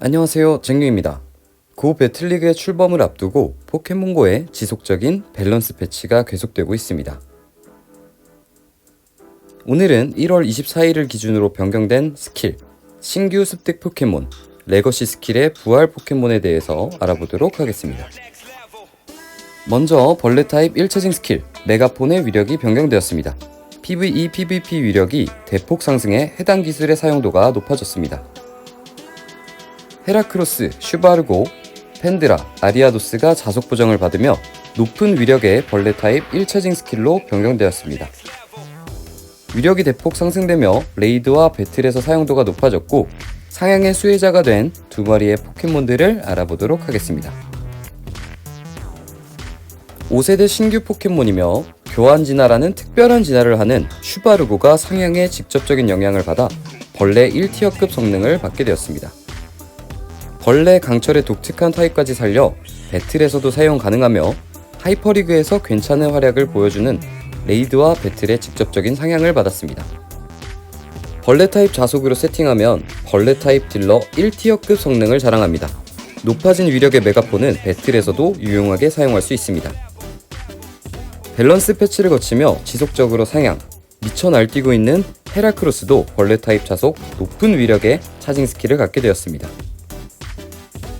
안녕하세요 쟁유입니다. 고 배틀리그의 출범을 앞두고 포켓몬고의 지속적인 밸런스 패치가 계속되고 있습니다. 오늘은 1월 24일을 기준으로 변경된 스킬 신규 습득 포켓몬 레거시 스킬의 부활 포켓몬에 대해서 알아보도록 하겠습니다. 먼저 벌레 타입 1차징 스킬 메가폰의 위력이 변경되었습니다. PVE, PVP 위력이 대폭 상승해 해당 기술의 사용도가 높아졌습니다. 헤라크로스, 슈바르고, 펜드라, 아리아도스가 자속 보정을 받으며 높은 위력의 벌레 타입 1차징 스킬로 변경되었습니다. 위력이 대폭 상승되며 레이드와 배틀에서 사용도가 높아졌고 상향의 수혜자가 된 두 마리의 포켓몬들을 알아보도록 하겠습니다. 5세대 신규 포켓몬이며 교환 진화라는 특별한 진화를 하는 슈바르고가 상향에 직접적인 영향을 받아 벌레 1티어급 성능을 받게 되었습니다. 벌레 강철의 독특한 타입까지 살려 배틀에서도 사용 가능하며 하이퍼리그에서 괜찮은 활약을 보여주는 레이드와 배틀의 직접적인 상향을 받았습니다. 벌레 타입 자속으로 세팅하면 벌레 타입 딜러 1티어급 성능을 자랑합니다. 높아진 위력의 메가폰은 배틀에서도 유용하게 사용할 수 있습니다. 밸런스 패치를 거치며 지속적으로 상향, 미쳐 날뛰고 있는 헤라크로스도 벌레 타입 자속 높은 위력의 차징 스킬을 갖게 되었습니다.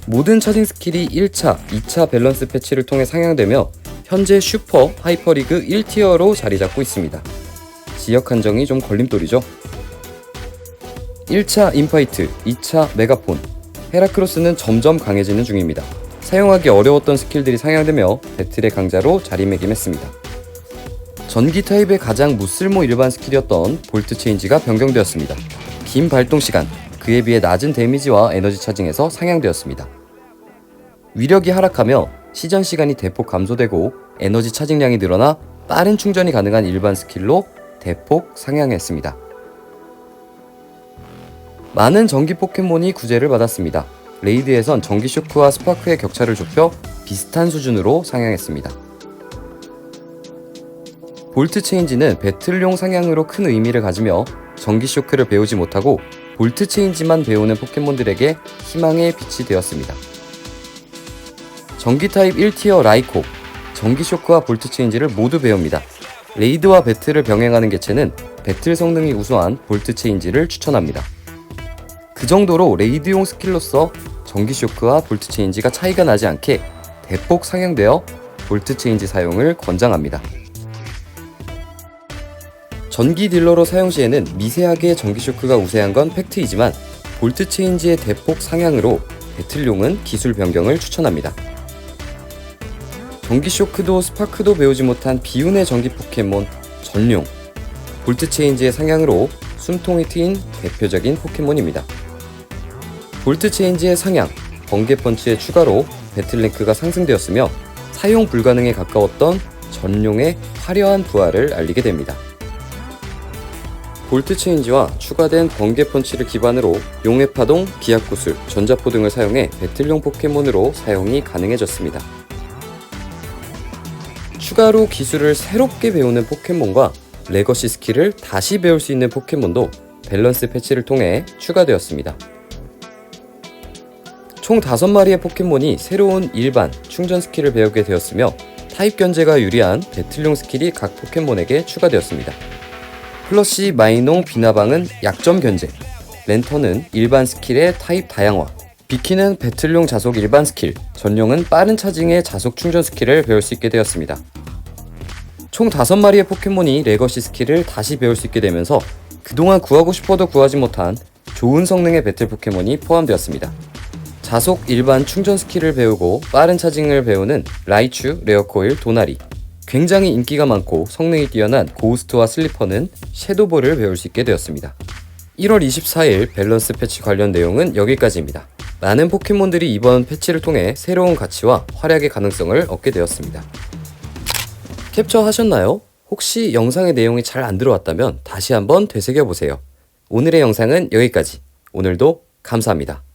모든 차징 스킬이 1차, 2차 밸런스 패치를 통해 상향되며 현재 슈퍼 하이퍼리그 1티어로 자리 잡고 있습니다. 지역 한정이 좀 걸림돌이죠. 1차 인파이트, 2차 메가폰, 헤라크로스는 점점 강해지는 중입니다. 사용하기 어려웠던 스킬들이 상향되며 배틀의 강자로 자리매김했습니다. 전기 타입의 가장 무쓸모 일반 스킬이었던 볼트 체인지가 변경되었습니다. 긴 발동 시간, 그에 비해 낮은 데미지와 에너지 차징에서 상향되었습니다. 위력이 하락하며 시전 시간이 대폭 감소되고 에너지 차징량이 늘어나 빠른 충전이 가능한 일반 스킬로 대폭 상향했습니다. 많은 전기 포켓몬이 구제를 받았습니다. 레이드에선 전기 쇼크와 스파크의 격차를 좁혀 비슷한 수준으로 상향했습니다. 볼트 체인지는 배틀용 상향으로 큰 의미를 가지며 전기 쇼크를 배우지 못하고 볼트 체인지만 배우는 포켓몬들에게 희망의 빛이 되었습니다. 전기 타입 1티어 라이코, 전기 쇼크와 볼트 체인지를 모두 배웁니다. 레이드와 배틀을 병행하는 개체는 배틀 성능이 우수한 볼트 체인지를 추천합니다. 그 정도로 레이드용 스킬로서 전기 쇼크와 볼트 체인지가 차이가 나지 않게 대폭 상향되어 볼트 체인지 사용을 권장합니다. 전기 딜러로 사용 시에는 미세하게 전기 쇼크가 우세한 건 팩트이지만 볼트 체인지의 대폭 상향으로 배틀용은 기술 변경을 추천합니다. 전기 쇼크도 스파크도 배우지 못한 비운의 전기 포켓몬 전용 볼트 체인지의 상향으로 숨통이 트인 대표적인 포켓몬입니다. 볼트 체인지의 상향, 번개 펀치의 추가로 배틀랭크가 상승되었으며 사용 불가능에 가까웠던 전용의 화려한 부활을 알리게 됩니다. 볼트 체인지와 추가된 번개 펀치를 기반으로 용의 파동, 기압 구슬, 전자포 등을 사용해 배틀용 포켓몬으로 사용이 가능해졌습니다. 추가로 기술을 새롭게 배우는 포켓몬과 레거시 스킬을 다시 배울 수 있는 포켓몬도 밸런스 패치를 통해 추가되었습니다. 총 5마리의 포켓몬이 새로운 일반 충전 스킬을 배우게 되었으며 타입 견제가 유리한 배틀용 스킬이 각 포켓몬에게 추가되었습니다. 플러시 마이농 비나방은 약점 견제, 랜턴은 일반 스킬의 타입 다양화, 비키는 배틀용 자속 일반 스킬, 전용은 빠른 차징의 자속 충전 스킬을 배울 수 있게 되었습니다. 총 5마리의 포켓몬이 레거시 스킬을 다시 배울 수 있게 되면서 그동안 구하고 싶어도 구하지 못한 좋은 성능의 배틀 포켓몬이 포함되었습니다. 자속 일반 충전 스킬을 배우고 빠른 차징을 배우는 라이츄, 레어코일, 도나리, 굉장히 인기가 많고 성능이 뛰어난 고우스트와 슬리퍼는 섀도볼을 배울 수 있게 되었습니다. 1월 24일 밸런스 패치 관련 내용은 여기까지입니다. 많은 포켓몬들이 이번 패치를 통해 새로운 가치와 활약의 가능성을 얻게 되었습니다. 캡처 하셨나요? 혹시 영상의 내용이 잘 안 들어왔다면 다시 한번 되새겨 보세요. 오늘의 영상은 여기까지. 오늘도 감사합니다.